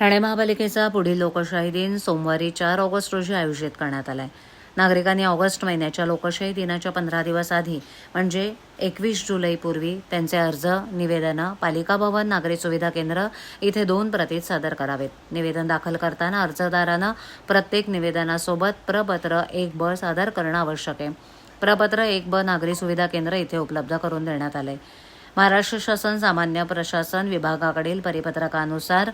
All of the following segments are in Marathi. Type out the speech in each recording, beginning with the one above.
ठाणे महापालिकेचा पुढील लोकशाही दिन सोमवारी चार ऑगस्ट रोजी आयोजित करण्यात आलाय. नागरिकांनी ऑगस्ट महिन्याच्या लोकशाही दिनाच्या पंधरा दिवस आधी म्हणजे एकवीस जुलैपूर्वी त्यांचे अर्ज निवेदनं पालिका भवन नागरी सुविधा केंद्र इथे दोन प्रतीत सादर करावेत. निवेदन दाखल करताना अर्जदारानं प्रत्येक निवेदनासोबत प्रपत्र एक ब सादर करणं आवश्यक आहे. प्रपत्र एक ब नागरी सुविधा केंद्र इथे उपलब्ध करून देण्यात आले महाराष्ट्र शासन सामान्य प्रशासन विभागाकडील परिपत्रकानुसार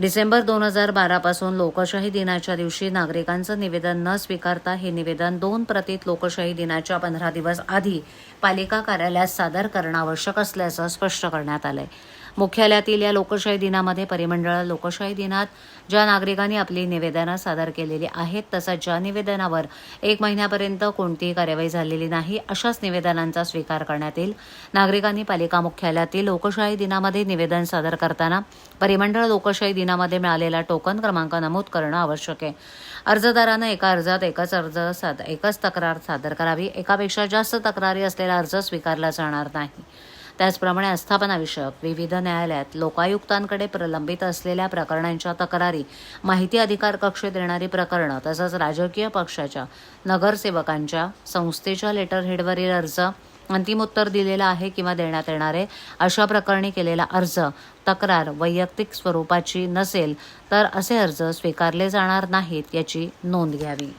डिसेंबर दोन हजार बारापासून लोकशाही दिनाच्या दिवशी नागरिकांचं निवेदन न स्वीकारता हे निवेदन दोन प्रतीत लोकशाही दिनाच्या पंधरा दिवस आधी पालिका कार्यालयात सादर करणं आवश्यक असल्याचं स्पष्ट करण्यात आलंय. मुख्यालयातील या लोकशाही दिनामध्ये परिमंडळ लोकशाही दिनात ज्या नागरिकांनी आपली निवेदनं सादर केलेली आहेत तसंच ज्या निवेदनावर एक महिन्यापर्यंत कोणतीही कार्यवाही झालेली नाही अशाच निवेदनांचा स्वीकार करण्यात येईल. नागरिकांनी पालिका मुख्यालयातील लोकशाही दिनामध्ये निवेदन सादर करताना परिमंडळ लोकशाही दिनामध्ये मिळालेला टोकन क्रमांक नमूद करणं आवश्यक आहे. अर्जदारानं एका अर्जात एकच अर्ज साद एकच तक्रार सादर करावी एकापेक्षा जास्त तक्रारी असलेला अर्ज स्वीकारला जाणार नाही. त्याचप्रमाणे आस्थापनाविषयक विविध न्यायालयात लोकायुक्तांकडे प्रलंबित असलेल्या प्रकरणांच्या तक्रारी माहिती अधिकार कक्ष देणारी प्रकरणं तसंच राजकीय पक्षाच्या नगरसेवकांच्या संस्थेच्या लेटर हेडवरील अर्ज अंतिम उत्तर दिलेलं आहे किंवा देण्यात येणारे अशा प्रकरणी केलेला अर्ज तक्रार वैयक्तिक स्वरूपाची नसेल तर असे अर्ज स्वीकारले जाणार नाहीत याची नोंद घ्यावी.